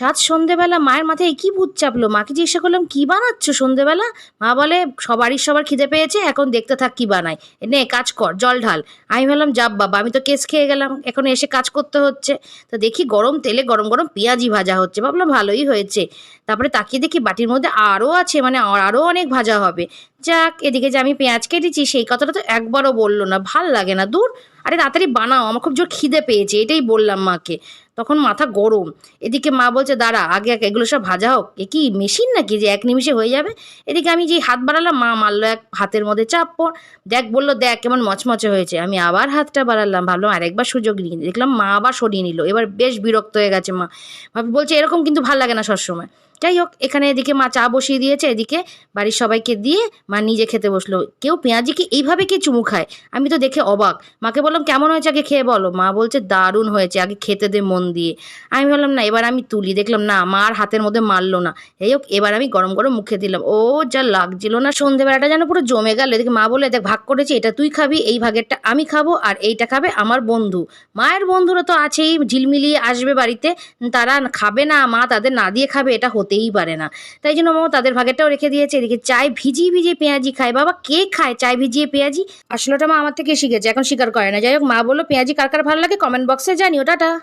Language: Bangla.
সাত সন্ধেবেলা মায়ের মাথায় কি ভূত চাপলো। মাকে জিজ্ঞাসা করলাম, কি বানাচ্ছ সন্ধেবেলা? মা বলে, সবারই সবার খিদে পেয়েছে, এখন দেখতে থাক কি বানাই নে, কাজ কর, জল ঢাল। আমি ভাবলাম যাব বাবা, আমি তো কেস খেয়ে গেলাম, এখন এসে কাজ করতে হচ্ছে। তো দেখি গরম তেলে গরম গরম পেঁয়াজি ভাজা হচ্ছে। ভাবলাম, ভালোই হয়েছে। তারপরে তাকিয়ে দেখি বাটির মধ্যে আরও আছে মানে আরও অনেক ভাজা হবে। যাক, এদিকে যে আমি পেঁয়াজ কেটেছি, সেই কথাটা তো একবারও বলল না। ভালো লাগে না, দূর। আরে তাড়াতাড়ি বানাও, আমার খুব জোর খিদে পেয়েছে, এটাই বললাম মাকে। তখন মাথা গরম। এদিকে মা বলছে, দাঁড়া, আগে এক এগুলো সব ভাজা হোক। এ কি, মেশিন নাকি যে এক নিমিষে হয়ে যাবে? এদিকে আমি যে হাত বাড়ালাম, মা মারলো এক হাতের মধ্যে চাপ পর দেখ, বলল, দেখ, কেমন মচমচে হয়েছে। আমি আবার হাতটা বাড়ালাম, ভাবলাম আরেকবার সুযোগ নিয়ে দেখলাম মা আবার সরিয়ে নিল। এবার বেশ বিরক্ত হয়ে গেছে মা। ভাবি বলছে, এরকম কিন্তু ভালো লাগে না সবসময়। যাই হোক, এখানে এদিকে মা চা বসিয়ে দিয়েছে, এদিকে বাড়ির সবাইকে দিয়ে মা নিজে খেতে বসল। কেউ পেঁয়াজি কি এইভাবে কে চুমু খায়? আমি তো দেখে অবাক। মাকে বললাম, কেমন হয়েছে আগে খেয়ে বলো? মা বলছে, দারুণ হয়েছে, আগে খেতে দে মন দিয়ে। আমি বললাম, না, এবার আমি তুলি। দেখলাম, না, মা আর হাতের মধ্যে মারলো না। এই হোক, এবার আমি গরম গরম মুখে দিলাম। ও যা লাগছিল না সন্ধেবেলাটা, যেন পুরো জমে গেল। এদিকে মা বলে দেখ, ভাগ করেছি, এটা তুই খাবি, এই ভাগেরটা আমি খাব, আর এইটা খাবে আমার বন্ধু। মায়ের বন্ধুরা তো আছেই, ঝিলমিলিয়ে আসবে বাড়িতে, তারা খাবে না, মা তাদের না দিয়ে খাবে, এটা হতেই পারে না। তাই জন্য মামা তাদের ভাগেরটাও রেখে দিয়েছে। এদিকে চাই ভিজিয়ে ভিজিয়ে পেঁয়াজি খায়। বাবা, কে খায় চাই ভিজিয়ে পেঁয়াজি? আসলে ওটা মা আমার থেকে শিখেছে, এখন স্বীকার করে না। যাই হোক, মা বলল, পেঁয়াজি কার কার ভালো লাগে? কমেন্ট বক্সে জানিও। টাটা।